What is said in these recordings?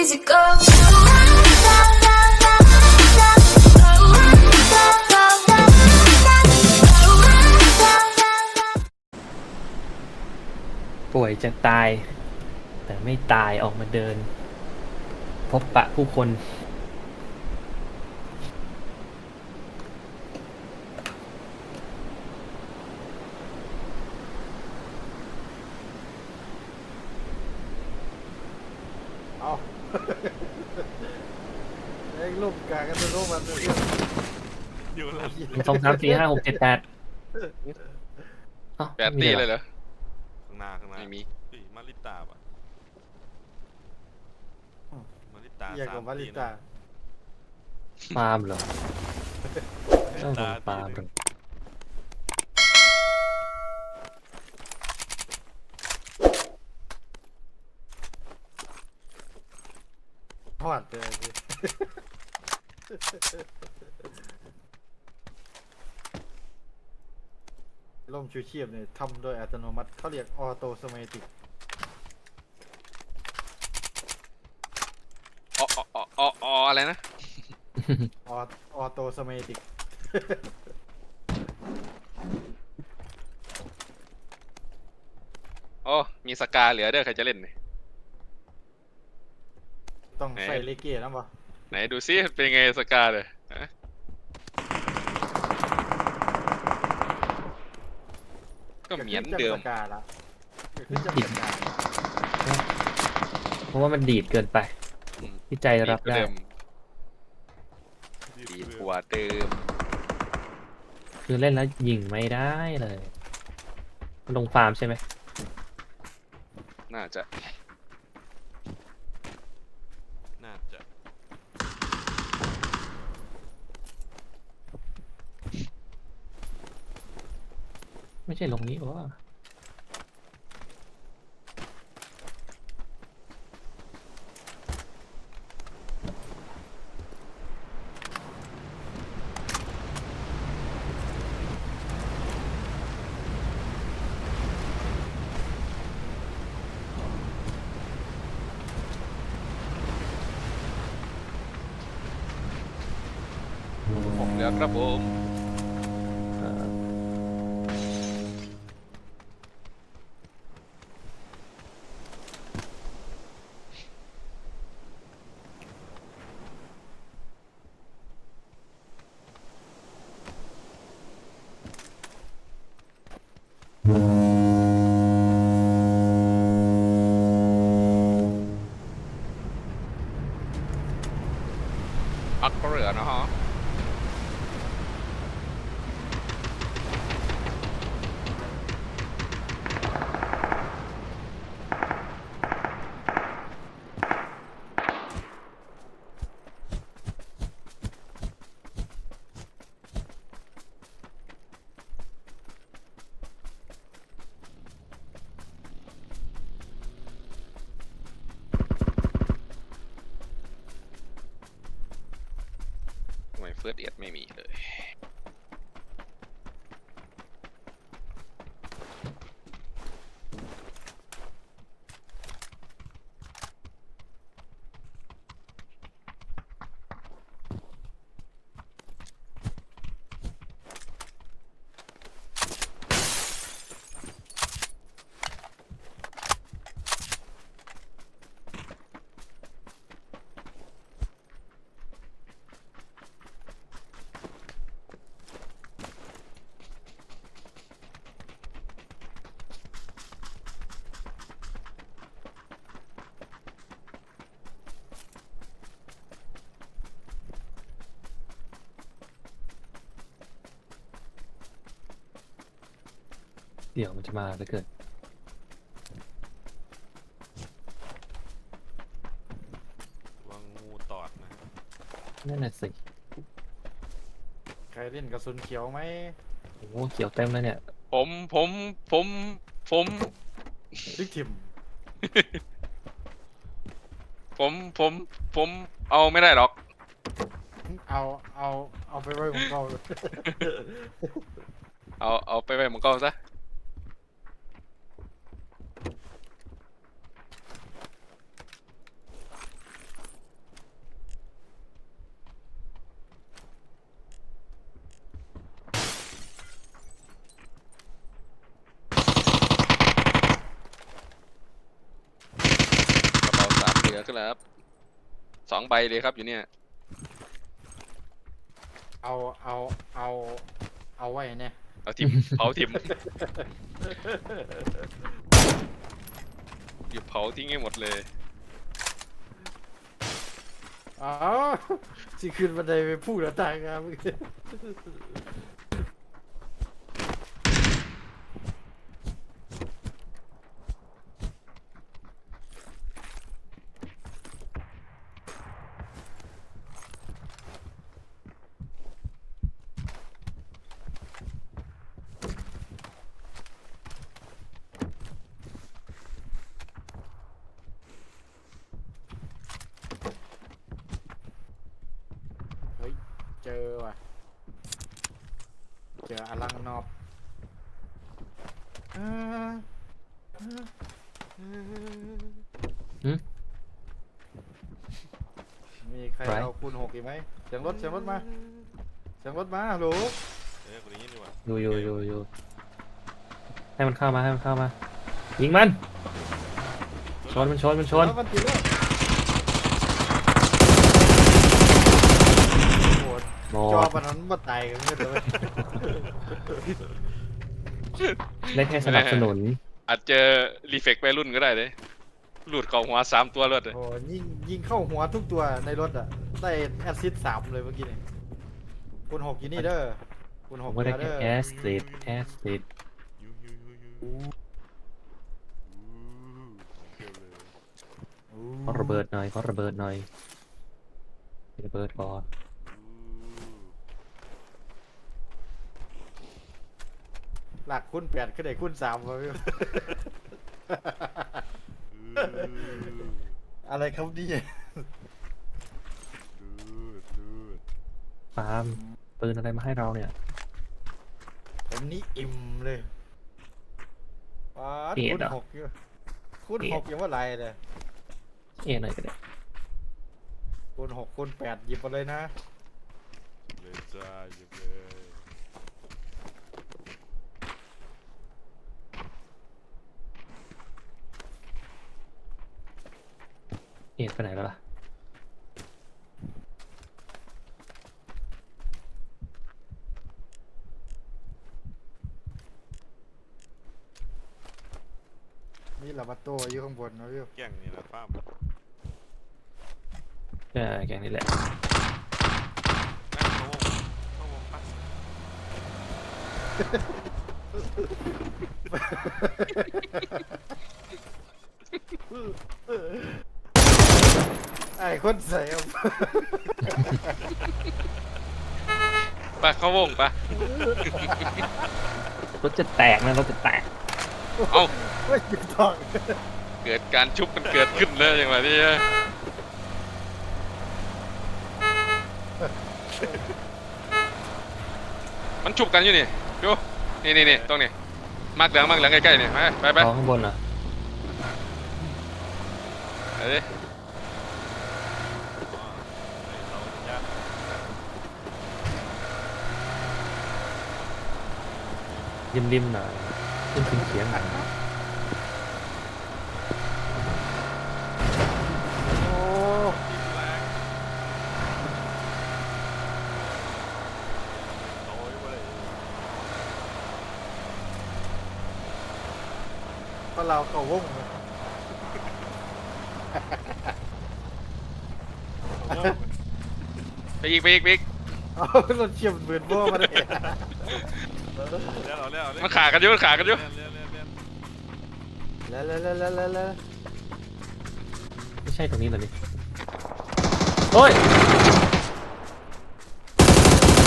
easy go. ป่วยจะตาย แต่ไม่ตายออกมาเดิน พบปะผู้คน เอาเอ้ยรูปกากันเป็นรูปมันเลยอยู่แล้วหนึ่งสองสามสี่ห้าหกเจ็ดแปดเอ้าแปดตีเลยเหรอข้างหน้าข้างหน้าไม่มีเฮ้ยมาริตาป่ะมาริตาอยากกับวาลิตา ฟาร์มเหรอสาต้องมลตีงนะฟาร์มเหรอ ทอดเลยสิล่มชูชีพเนี่ยทำโดยอัตโนมัติเขาเรียกออโตสเมติกอ๋ออ๋ออ๋ออ๋ออ๋ออะไรนะ ออโตสเมติก โอ้ มีสกาเหลือเด้อใครจะเล่นเนี่ย ต้องไหนใส่เลเก้นะบ่ไหนดูซิเป็นไงสกาเลยฮะก็เหมือนเดิมก็คือจำสกาละก็คือจำสกาเพราะว่ามันดีดเกินไปอืมที่ใจรับได้เดิมดีดีเพื่กอว่าเดิม คือเล่นแล้วยิงไม่ได้เลย ลงฟาร์มใช่ไหม น่าจะ น่าจะ ไม่ใช่ลงนี้วะผมเลือครับผม อักเหลือนะฮะ เดี๋ยวมันจะมาถ้าเกิดวางงูตอดนะนั่นน่ะสิ ใครเล่นกระสุนเขียวไหมโอ้โหเขียวเต็มแล้วเนี่ย ผมผมผมผมลิกทิมผมผมผมเอาไม่ได้หรอก เอาเอาเอาไปไว้ของเขาเอาเอาไปไปหมึงก็ซะ อครับสองใบเลยครับอยู่เนี่ย เอาเอาเอาเอาไว้เนี่ยเอาทิม เผาทิมหยุดเผาทิ้งให้หมดเลยอ๋อสิขึ้นบันไดไปพูดแล้วตายครับ เฮ้ย เจอว่ะ เจออลังนอบอ่าอ่าหืมมีใครไรเอาคูณหกอีกไหมเสียงรถเสียงรถมาเสียงรถมาฮัลโหลเอ้ยคนนี้นี่หว่าอยู่อยู่อยู่อยู่ให้มันเข้ามาให้มันเข้ามา ยิงมันชนมันชนมันชนแล้วมันติดแล้วโอ้โหหมจอดมันนั้นมาตายกันไม่ได้เลยได้แค่สนับสนุน อาจเจอรีเฟกไปรุ่นก็ได้เลยหลุดของหัวสามตัวรถเลยโอ้โหยิงยิงเข้าหัวทุกตัวในรถอะ ได้แอสซิสต์สามเลยเมื่อกี้เนี่ยคูณหกอยู่นี่เด้อคูณหผกมก็ได้เด้แค่อแอสซิดแอสซิดยูยูยูยูอู้เกี่ยวเลยขอระเบิดหน่อยขอระเบิดหน่อยระเบิดก่อน หลักคูณแปดขึ้นได้คูณสามวะพี่อู้อะไรครับนี่ลูดลูดปาล์มปืนอะไรมาให้เราเนี่ย ผมนี่อิ่มเลยว้าดเอ็ดคูณเหรอ หกอยู่คูณเอ็ดหกยังว่าไรเลยเอ็หน่อยก็ได้คูณหกคูณแปดหยิบมาเลยนะเลยจ้าหยิบเลย เอ็ไปไหนแล้วล่ะมีลาบาโต้อยู่ข้างบนนะพี่แก่งนี่แหละป้ามใช่แกงนี่แหละนั่งเข้าวงเข้าวงปะ ไอ้คนใส่เอาไปเข้าวงไปรถจะแตกนะรถจะแตกเอ้าไม่หยุดทองเกิดการชุบมันเกิดขึ้นแล้วอย่างไรนี่มันชุบกันอยู่นี่ดูนี่นี่นี่ตรงนี้มากเหลืองมากเหลืองใกล้ๆนี่ไปไปไปรอข้างบนเหรอไปดิ อ๋อไอ้เราญาติ ริมริมๆหน่อยขึ้นขึ้นเขียงหน่อยโอ้แรงโอ้ยบ่ได้พอเราเข้าวงเลยไปอีกไปอีกไปอีกเอารถเชียมเหมือนบ่มาเลย เลี้ยวเอาเลี้ยวเอาเลี้ยวมันขากันอยู่มันขากันอยู่ เลี้ยวเลี้ยวเลี้ยวเลี้ยวแล้วแล้วแล้วแล้วแล้วไม่ใช่ตรงนี้เหรอนี่โอ้ย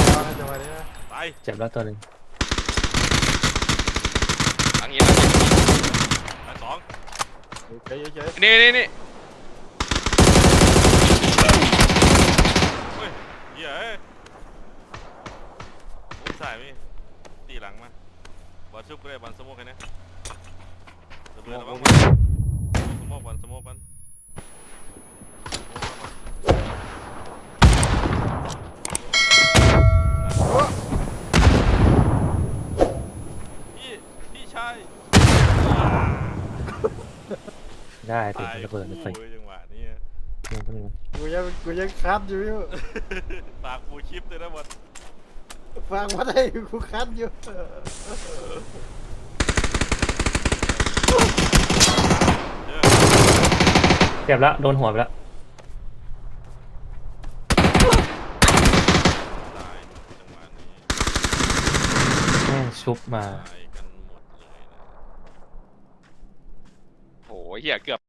เอานะจังหวะนี้นะตายเจ็บแล้วตัวหนึ่งหลังนี้หลังนี้ตายสองเฉยเฉยนี่นี่นี่เฮ้ยเหี้ยเอ้ยมุมสายมีตี หลังมาบอลชุบก็ได้บอลสโมกให้นะระเบิดระวังบอลสโมกบอลสโมกบอลพี่พี่ชายได้ติดตายระเบิดไม่คู่ไปเลยจังหวะนี้นึงแป๊บนึงกูยังกูยังคัดอยู่อยู่ ฝากปูชิปด้วยนะบอล ฟังมาได้กูคัดอยู่เยอะเจ็บแล้วโดนหัวไปแล้วตายจังหวะนี้แม่งชุบมา ตายกันหมดเลยนะโอ้ยเหี้ยเกือบ